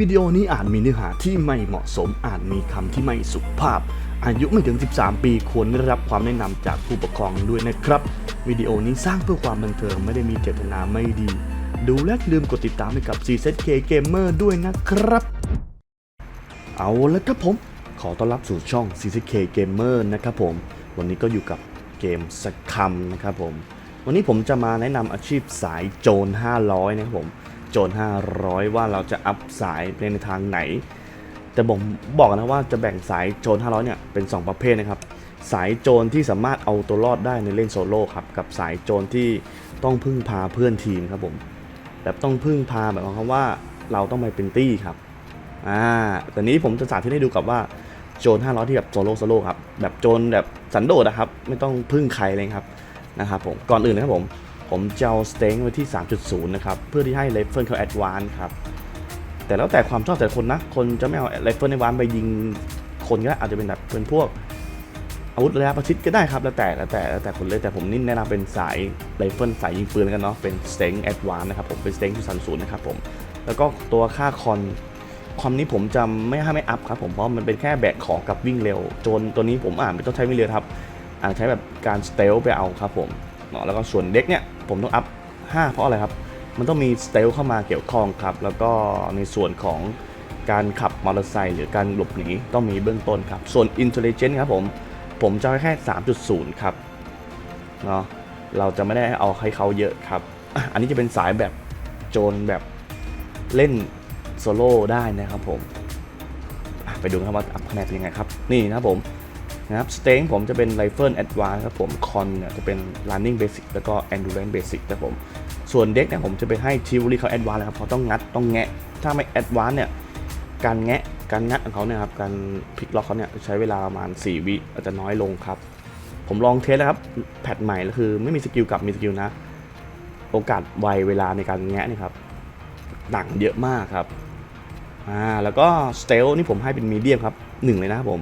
วิดีโอนี้อาจมีเนื้อหาที่ไม่เหมาะสมอาจมีคำที่ไม่สุภาพ อายุไม่ถึง 13 ปีควรได้รับความแนะนำจากผู้ปกครองด้วยนะครับ วิดีโอนี้สร้างเพื่อความบันเทิงไม่ได้มีเจตนาไม่ดี ดูและลืมกดติดตามให้กับ CZK Gamer ด้วยนะครับ เอาละครับผม ขอต้อนรับสู่ช่อง CCK Gamer นะครับผม วันนี้ก็อยู่กับเกมสคัมนะครับผม วันนี้ผมจะมาแนะนำอาชีพสายโจร 500 นะครับผม โจร500 ว่าเราจะอัพสายในทางไหน แต่ผมบอกนะว่าจะแบ่งสายโจร500 เนี่ย เป็น 2 ประเภทนะครับ สายโจรที่สามารถเอาตัวรอดได้ในเล่นโซโล่ครับ กับสายโจรที่ต้องพึ่งพาเพื่อนทีมครับผม แบบต้องพึ่งพาแบบคำว่าเราต้องไปเป็นตี้ครับ อ่า แต่นี้ผมจะสาธิตให้ดูกับว่าโจร500 ที่แบบโซโล่โซโล่ครับ แบบโจรแบบสันโดษนะครับ ไม่ต้องพึ่งใครเลยครับ นะครับผม ก่อนอื่นนะครับผม ผมจะเอาสเต็งไว้ที่ 3.0 นะครับ เพื่อที่ให้เลเฟิลเขาแอดวานครับ แต่แล้วแต่ความชอบแต่คนนะ คนจะไม่เอาเลเฟิลในวานไปยิงคนก็อาจจะเป็นแบบเป็นพวกอาวุธระยะประชิดก็ได้ครับ แล้วแต่แล้วแต่แล้วแต่คนเลยแต่ผมนี่แนะนำเป็นสายไรเฟิลสายยิงปืนกันเนาะเป็นสเต็งแอดวานนะครับผมเป็นสเต็งที่30นะครับผมแล้วก็ตัวค่าคอนความนี้ผมจะไม่ให้ไม่อัพครับผมเพราะมันเป็นแค่แบกของกับวิ่งเร็วโจนตัวนี้ผมอ่านไม่ต้องใช้วิ่งเร็วครับอ่านใช้แบบการสเตลไปเอาครับผมเนาะแล้วก็ส่วนเด็กเนี่ย ผมต้องอัพ 5 เพราะอะไรครับ มันต้องมีสเตลเข้ามาเกี่ยวข้องครับ แล้วก็ในส่วนของการขับมอเตอร์ไซค์หรือการหลบหนีต้องมีเบื้องต้นครับ ส่วน Intelligence ครับผม ผมจะแค่ 3.0 ครับเนาะเราจะไม่ได้เอาให้เขาเยอะครับ อันนี้จะเป็นสายแบบโจรแบบเล่นโซโล่ได้นะครับผม ไปดูครับว่าอัพคะแนนเป็นยังไงครับ นี่นะครับผม นะครับสเต็งผมจะเป็นไรเฟิลแอดวานครับผมคอนเนี่ยจะเป็น running basic แล้วก็ endurance basic ครับผม ส่วนเด็กเนี่ยผมจะไปให้ทิวลี่เขาแอดวานเลยครับเพราะต้องงัดต้องแงะ ถ้าไม่แอดวานเนี่ยการแงะการงัดของเขาเนี่ยครับการพลิกล็อกเขาเนี่ยใช้เวลาประมาณ 4 วิอาจจะน้อยลงครับ ผมลองเทสแล้วครับแพทใหม่ก็คือไม่มีสกิลกับมีสกิลนะ โอกาสไวเวลาในการแงะนี่ครับต่างเยอะมากครับอ่าแล้วก็สเตลนี่ผมให้เป็นมีเดียมครับหนึ่งเลยนะครับผม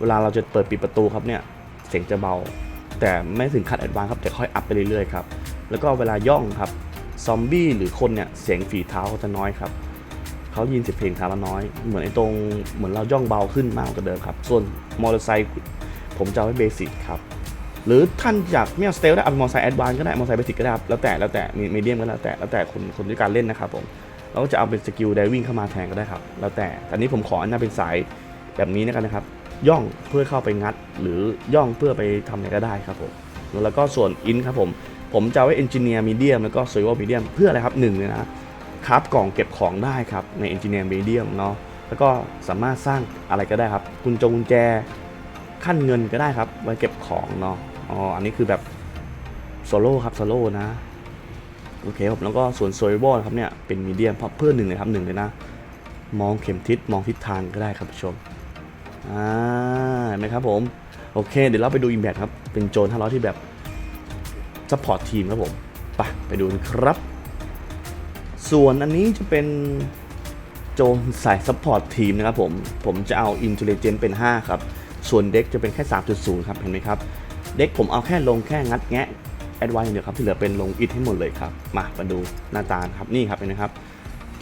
เวลาเราจะเปิดปิดประตูครับเนี่ยเสียงจะเบา แต่ไม่ถึงขั้นแอดวานครับแต่ค่อยอัพไปเรื่อยๆครับแล้วก็เวลาย่องครับซอมบี้หรือคนเนี่ยเสียงฝีเท้าเขาจะน้อยครับเขายินเสียงเพลงเท้าละน้อย เหมือนไอ้ตรงเหมือนเราย่องเบาขึ้นมากกว่าเดิมครับ ส่วนมอเตอร์ไซค์ผมจะเอาไว้เบสิกครับหรือท่านอยากไม่เอาสเตลได้เอามอเตอร์ไซค์แอดวานก็ได้มอเตอร์ไซค์เบสิกก็ได้แล้วแต่แล้วแต่มีเดียมก็แล้วแต่แล้วแต่คนคนที่การเล่นนะครับผมเราก็จะเอาเป็นสกิลไดวิ่งเข้ามาแทนก็ได้ครับ แล้วแต่แต่นี้ผมขออันนั้เป็นสายแบบนี้นะครับ ย่องเพื่อเข้าไปงัด หรือย่องเพื่อไปทำอะไรก็ได้ครับผมแล้วก็ส่วนอินครับผม ผมจะเอาไว้เอนจิเนียร์มีเดียมแล้วก็ซ u ว v มีเดียมเพื่ออะไรครับหนึ่งเลยนะครับกล่องเก็บของได้ครับในเอนจิเนียร์มีเดียมเนาะแล้วก็สามารถสร้างอะไรก็ได้ครับกุญจงกุญแจขั้นเงินก็ได้ครับไว้เก็บของเนาะอ๋ออันนี้คือแบบโซโล่ครับโซโล่นะโอเคครับแล้วก็ส่วนโซยบอลครับเนี่ยเป็นมีเดียมเพื่อหนึ่งเลยครับหนึ่งเลยนะ มองเข็มทิศมองทิศทางก็ได้ครับผู้ชม อ่าเห็นไหมครับผม โอเค เดี๋ยวเราไปดูอิมแพคครับ เป็นโจน500ที่แบบซัพพอร์ตทีมครับผมไปไปดูกันครับ ส่วนอันนี้จะเป็นโจนสายซัพพอร์ตทีมนะครับผม ผมจะเอา Intelligence เป็น 5 ครับ ส่วนเด็กจะเป็นแค่ 3.0 ครับ เห็นไหมครับ เด็กผมเอาแค่ลงแค่งัดแงะแอดวานอย่างเดียวครับ ที่เหลือเป็นลงอิทให้หมดเลยครับ มามาดูหน้าตาครับ นี่ครับเห็นไหมครับ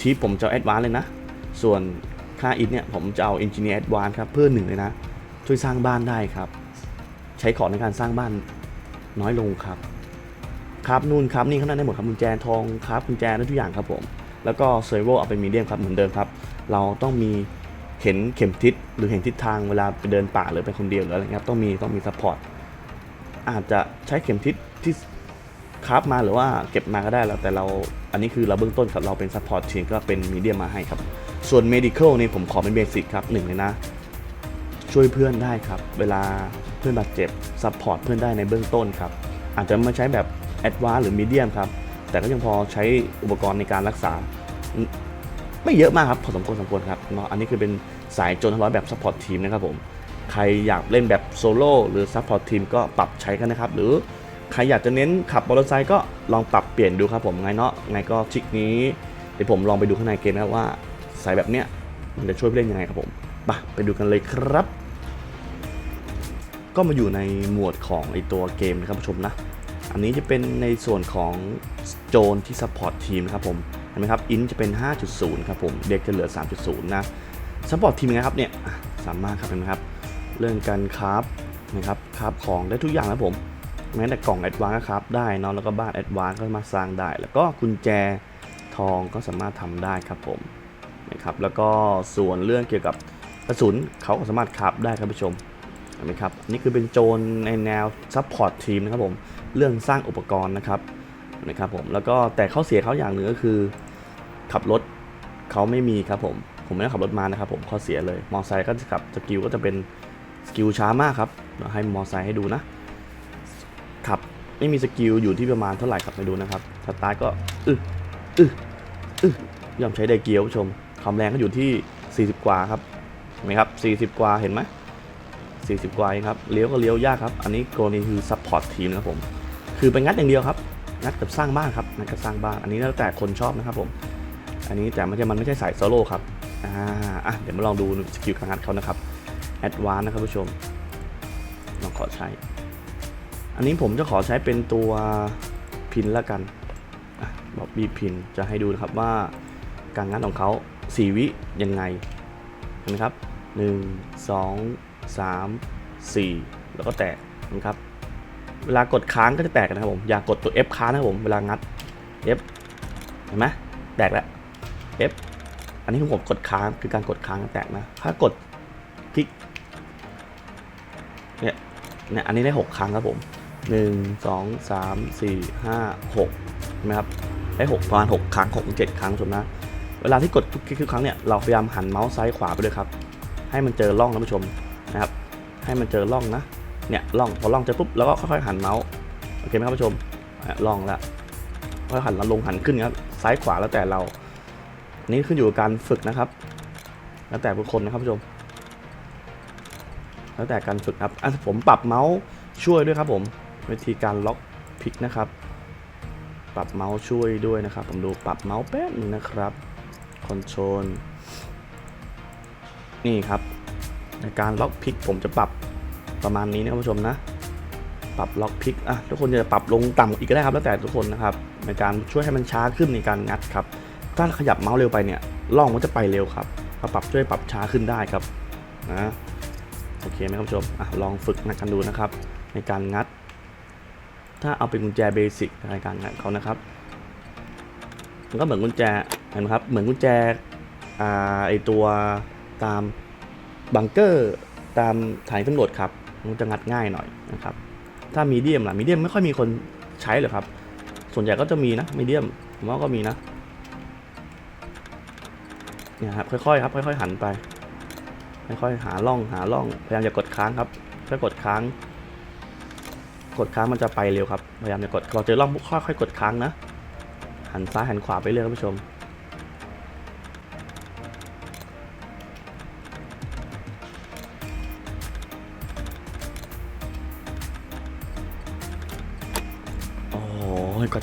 ที่ผมจะแอดวานเลยนะ ส่วน ค่าอิทเนี่ยผมจะเอาเอนจิเนียร์แอดวานครับเพื่อหนึ่งเลยนะ ช่วยสร้างบ้านได้ครับ ใช้ของในการสร้างบ้านน้อยลงครับครับนู่นครับนี่ข้างหน้าได้หมดครับกุญแจทองครับกุญแจได้ทุกอย่างครับผม แล้วก็เซอร์โวเอาเป็นมีเดียมครับเหมือนเดิมครับ เราต้องมีเห็นเข็มทิศหรือเห็นทิศทางเวลาไปเดินป่าหรือไปคนเดียวหรืออะไรเงี้ยครับต้องมีต้องมีซัพพอร์ตอาจจะใช้เข็มทิศที่คราฟมาหรือว่าเก็บมาก็ได้แล้วแต่เราอันนี้คือเราเบื้องต้นครับเราเป็นซัพพอร์ตทีมก็เป็นมีเดียมมาให้ครับ ส่วน medical นี่ผมขอเป็นเบสิกครับหนึ่งเลยนะ ช่วยเพื่อนได้ครับ เวลาเพื่อนบาดเจ็บซัพพอร์ตเพื่อนได้ในเบื้องต้นครับ อาจจะม่ใช้แบบแอดวานหรือมีเดียมครับ แต่ก็ยังพอใช้อุปกรณ์ในการรักษา ไม่เยอะมากครับ พอสมควรสมควรครับเนาะอันนี้คือเป็นสายโจนทร้อยแบบซัพพอร์ตทีมนะครับผม ใครอยากเล่นแบบโซโล่หรือซัพพอร์ตทีมก็ปรับใช้กันนะครับ หรือใครอยากจะเน้นขับมอเตอร์ไซค์ก็ลองปรับเปลี่ยนดูครับผมไงเนาะไงก็ทริกนี้เดี๋ยวผมลองไปดูข้างในเกมนะว่า สายแบบเนี้ยมันจะช่วยเล่นยังไงครับผมไปไปดูกันเลยครับ ก็มาอยู่ในหมวดของไอตัวเกมนะครับผู้ชมนะ อันนี้จะเป็นในส่วนของโจนที่ซัพพอร์ตทีมนะครับผมเห็นไหมครับอินจะเป็น 5.0 ครับผม เด็กจะเหลือ 3.0 นะสปอร์ตทีมนะครับเนี่ยสามารถครับเห็นไหมครับ เรื่องการคราฟนะครับคราฟของได้ทุกอย่างนะผมแม้แต่กล่องแอดวานก็คราฟได้เนอะแล้วก็บ้านแอดวานก็มาสร้างได้ แล้วก็กุญแจทองก็สามารถทำได้ครับผม นะครับแล้วก็ส่วนเรื่องเกี่ยวกับกระสุนเขาสามารถคราฟได้ครับผู้ชมเห็นไหมครับนี่คือเป็นโจรในแนวซัพพอร์ตทีมนะครับผมเรื่องสร้างอุปกรณ์นะครับนะครับผมแล้วก็แต่เข้อเสียเขาอย่างหนึ่งก็คือ ขับรถเขาไม่มีครับผมผมไม่ได้ขับรถมานะครับผมข้อเสียเลยมอไซค์ก็จะขับสกิลก็จะเป็นสกิลช้ามากครับเดี๋ยวให้มอไซค์ให้ดูนะขับไม่มีสกิลอยู่ที่ประมาณเท่าไหร่ครับไปดูนะครับสตาร์ก็อึอึอึยอมใช้ได้เกียวผู้ชม ความแรงก็อยู่ที่ 40 กว่าครับเห็นไหมครับ40 กว่าเห็นไหม40 กว่าครับเลี้ยวก็เลี้ยวยากครับ อันนี้กรณีคือซัพพอร์ตทีมนะครับผม คือไปงัดอย่างเดียวครับงัดกับสร้างบ้านครับงัดกับสร้างบ้านอันนี้แล้วแต่คนชอบนะครับผม อันนี้แต่ไม่ใช่มันไม่ใช่สายโซโล่ครับอ่าอะเดี๋ยวมาลองดูสกิลการงัดเขานะครับแอดวานนะครับผู้ชมลองขอใช้ อันนี้ผมจะขอใช้เป็นตัวพินละกันอะบอกบีพินจะให้ดูนะครับว่าการงัดของเขา 4 วิยังไงเห็นไหมครับ 1 2 3 4 แล้วก็แตกนะครับ เวลากดค้างก็จะแตกนะครับผม อย่ากดตัว F ค้างนะครับผมเวลางัด F เห็นไหมแตกแล้ว F อันนี้คือผมกดค้างคือการกดค้างแตกนะ ถ้ากดคลิกเนี่ยเนี่ยอันนี้ได้ 6 ครั้งครับผม 1 2 3 4 5 6ใช่ไหมครับได้ 6 ประมาณ 6 ครั้ง6 7 ครั้งชมนะ เวลาที่กดทุกคลิกทุกครั้งเนี่ยเราพยายามหันเมาส์ซ้ายขวาไปด้วยครับให้มันเจอร่องนะผู้ชมนะครับ ให้มันเจอร่องนะเนี่ยร่องพอร่องเจอปุ๊บแล้วก็ค่อยๆหันเมาส์โอเคไหมครับผู้ชมร่องแล้วค่อยหันลงหันขึ้นครับซ้ายขวาแล้วแต่เรา นี่ขึ้นอยู่กับการฝึกนะครับ แล้วแต่บุคคลนะครับผู้ชม แล้วแต่การฝึกครับอะผมปรับเมาส์ช่วยด้วยครับ ผมวิธีการล็อกพลิกนะครับ ปรับเมาส์ช่วยด้วยนะครับ ผมดูปรับเมาส์แป๊บนึงนะครับ คอนโทรลนี่ครับ ในการล็อกพลิกผมจะปรับประมาณนี้นะครับผู้ชมนะ ปรับล็อกพลิกอะทุกคนจะปรับลงต่ำอีกก็ได้ครับแล้วแต่ทุกคนนะครับ ในการช่วยให้มันช้าขึ้นในการงัดครับ ถ้าขยับเมาส์เร็วไปเนี่ยล่องมันจะไปเร็วครับถ้าปรับช่วยปรับช้าขึ้นได้ครับนะโอเคไหมครับผู้ชมอะลองฝึกงัดกันดูนะครับ ในการงัด ถ้าเอาเป็นกุญแจเบสิกในการงัดเขานะครับมันก็เหมือนกุญแจ เห็นไหมครับ เหมือนกุญแจอ่าไอตัวตามบังเกอร์ตามฐานตำรวจครับ มันจะงัดง่ายหน่อยนะครับ ถ้ามีเดียมล่ะมีเดียมไม่ค่อยมีคนใช้เลยครับ ส่วนใหญ่ก็จะมีนะมีเดียมผมว่าก็มีนะเนี่ยครับค่อยๆครับค่อยๆหันไปค่อยๆหาล่องหาล่องพยายามอย่ากดค้างครับ ถ้ากดค้าง กดค้างมันจะไปเร็วครับพยายามอย่ากดเราเจอร่องค่อยๆกดค้างนะหันซ้ายหันขวาไปเรื่อยครับผู้ชม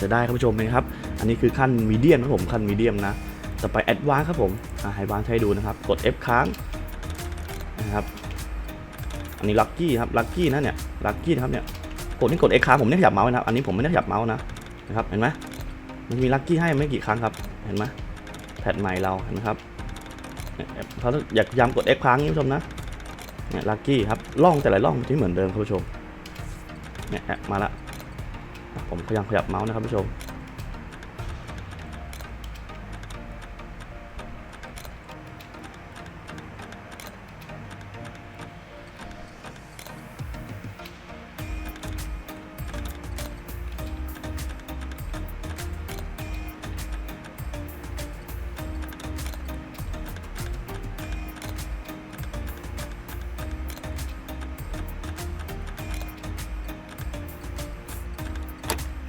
จะได้ครับผู้ชมนะครับ อันนี้คือขั้นมีเดียมครับผมขั้นมีเดียมนะต่อไปแอดวานครับผมอ่าให้วานให้ดูนะครับ กด F ค้างนะครับอันนี้ลัคกี้ครับลัคกี้นะเนี่ยลัคกี้นะครับเนี่ยกดนี่กด X ค้างผมไม่ได้ขยับเมาส์นะครับอันนี้ผมไม่ได้ขยับเมาส์นะนะครับเห็นไหมมันมีลัคกี้ให้ไม่กี่ครั้งครับเห็นไหมแพทใหม่เราเห็นไหมครับเขาอยากย้ำกด F ค้างนี่ผู้ชมนะเนี่ยลัคกี้ครับล่องแต่ละล่องที่เหมือนเดิมครับผู้ชมเนี่ยแอบมาละ ผมพยายามขยับเมาส์นะครับผู้ชม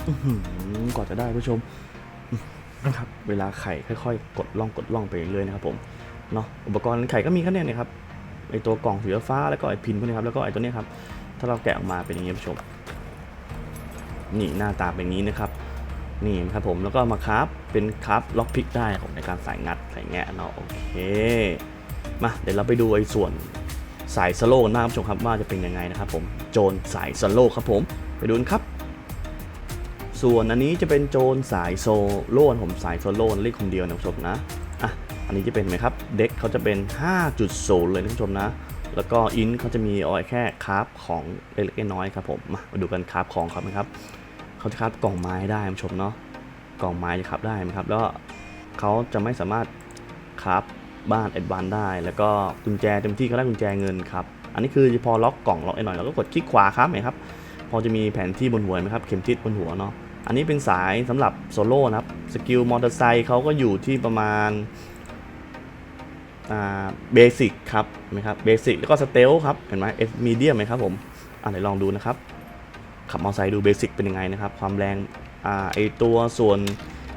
อื้อหือกว่าจะได้ผู้ชมนะครับ เวลาไข่ค่อยๆ กดล่องกดล่องไปเรื่อยๆนะครับผมเนาะอุปกรณ์ไข่ก็มีแค่นี้นะครับไอตัวกล่องสีฟ้าแล้วก็ไอพินพวกนี้ครับแล้วก็ไอตัวนี้ครับ ถ้าเราแกะออกมาเป็นอย่างนี้ผู้ชม นี่หน้าตาเป็นอย่างนี้นะครับนี่ครับผมแล้วก็มาคราฟเป็นคราฟล็อกพิกได้ครับในการใส่งัดใส่แงะเนาะโอเคมาเดี๋ยวเราไปดูไอ้ส่วนสายสโลว์กันบ้างครับผู้ชมครับว่าจะเป็นยังไงนะครับผมโจรสายสโลว์ครับผมไปดูนครับ ส่วนอันนี้จะเป็นโจรสายโซโล่นผมสายโซโล่เล่นคนเดียวนะผู้ชมนะอะอันนี้จะเป็นไหมครับ เด็กเขาจะเป็น 5.0 เลยนะผู้ชมนะ แล้วก็อินเขาจะมีเอาไว้แค่คราฟของเล็กๆน้อยๆครับผมมาดูกันคราฟของเขาไหมครับเขาจะคราฟกล่องไม้ได้นผู้ชมเนาะกล่องไม้จะคราฟได้ไหมครับแล้วเขาจะไม่สามารถคราฟบ้านแอดวานได้ แล้วก็กุญแจเต็มที่เขาได้กุญแจเงินครับอันนี้คือพอล็อกกล่องล็อกไอ้หน่อยเราก็กดคลิกขวาครับเห็นครับพอจะมีแผนที่บนหัวไหมครับเข็มทิศบนหัวเนาะ อันนี้เป็นสายสำหรับโซโล่นะครับ สกิลมอเตอร์ไซค์เขาก็อยู่ที่ประมาณเบสิกครับนไหมครับเบสิกแล้วก็สเตลครับ เห็นไหมเอฟมีเดียมไหมครับผมอ่าไหนลองดูนะครับ ขับมอเตอร์ไซค์ดูเบสิกเป็นยังไงนะครับ ความแรงอ่าไอตัวส่วน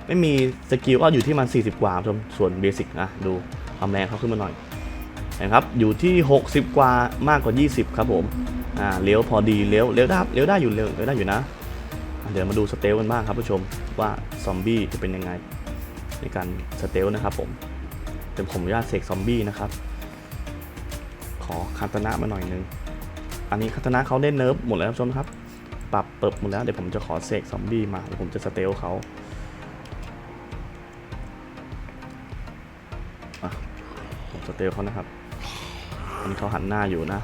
ไม่มีสกิลก็อยู่ที่มัน 40 กว่าชมส่วนเบสิกนะดูความแรงเขาขึ้นมาหน่อยนะครับอยู่ที่ 60 กว่ามากกว่า 20 ครับผมอ่าเลี้ยวพอดีเลี้ยวเลี้ยวได้เลี้ยวได้อยู่เลี้ยวได้อยู่นะ เดี๋ยวมาดูสเตลกันบ้างครับผู้ชมว่าซอมบี้จะเป็นยังไงในการสเตลนะครับผมเดี๋ยวผมอนุญาตเสกซอมบี้นะครับ ขอคาตนะมาหน่อยนึง อันนี้คาตนะเขาได้เนิร์ฟหมดแล้วผู้ชมครับ ปรับเปิดหมดแล้วเดี๋ยวผมจะขอเสกซอมบี้มาเดี๋ยวผมจะสเตลเขาผมสเตลเขานะครับ อันนี้เขาหันหน้าอยู่นะ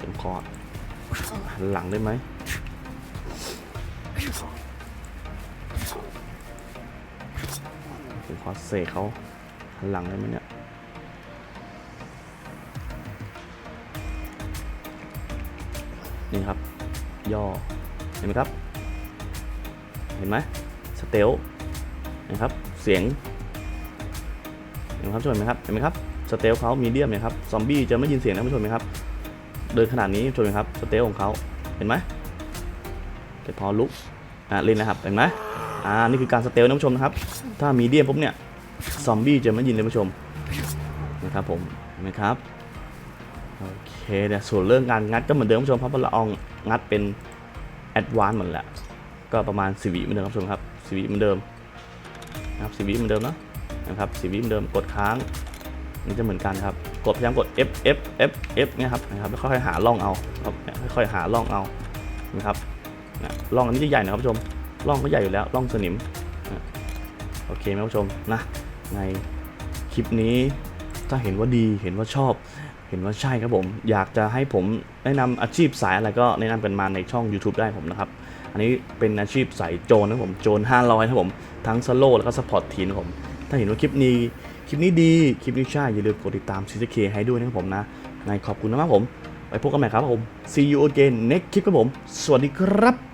ผมขอหันหลังได้ไหม ผมขอเสกเขาหันหลังได้ไหมเนี่ยนี่ครับ ย่อ เห็นไหมครับ เห็นไหมสเตลนไหมครับ เสียง เห็นไหมครับชมไหมครับ เห็นไหมครับ สเตลเขามีเดียมนี่ยครับ ซอมบี้จะไม่ยินเสียงนะผู้ชมไหมครับ เดินขนาดนี้ชมไหมครับ สเตลของเขา เห็นไหม แต่พอลุกอ่าเล่นนะครับเห็นไหมอ่านี่คือการสเตลนะผู้ชมนะครับ ถ้ามีเดียมปุ๊บเนี่ยซอมบี้จะไม่ยินเลยผู้ชมนะครับผมเห็นไหมครับโอเคเนี่ยส่วนเรื่องการงัดก็เหมือนเดิมผู้ชมครับเพราะเราเอางัดเป็นแอดวานซ์หมดแหละก็ประมาณสิวิเหมือนเดิมครับผู้ชมครับสิวิเหมือนเดิมนะครับสิวิเหมือนเดิมเนอะนะครับสิวิเหมือนเดิมกดค้างนี่จะเหมือนกันครับ กดพยายามกด F F F F เนี่ยครับนะครับแล้วค่อยๆหาร่องเอาครับเนี่ยค่อยๆหาร่องเอานะครับ นี่ยร่องอันนี้จะใหญ่นะครับผู้ชมร่องก็ใหญ่อยู่แล้วร่องสนิมนะโอเคไหมผู้ชมนะในคลิปนี้ถ้าเห็นว่าดีเห็นว่าชอบ เห็นว่าใช่ครับผม อยากจะให้ผมแนะนำอาชีพสายอะไรก็แนะนำกันมาในช่อง YouTube ได้ผมนะครับ อันนี้เป็นอาชีพสายโจรนะผมโจร500นะครับผมทั้งสโลแล้วก็สปอร์ตทีนผม ถ้าเห็นว่าคลิปนี้คลิปนี้ดีคลิปนี้ใช่อย่าลืมกดติดตาม CCK ให้ด้วยนะครับผมนะในขอบคุณมากผมไว้พบกันใหม่ครับผม see you again next คลิปครับผม สวัสดีครับ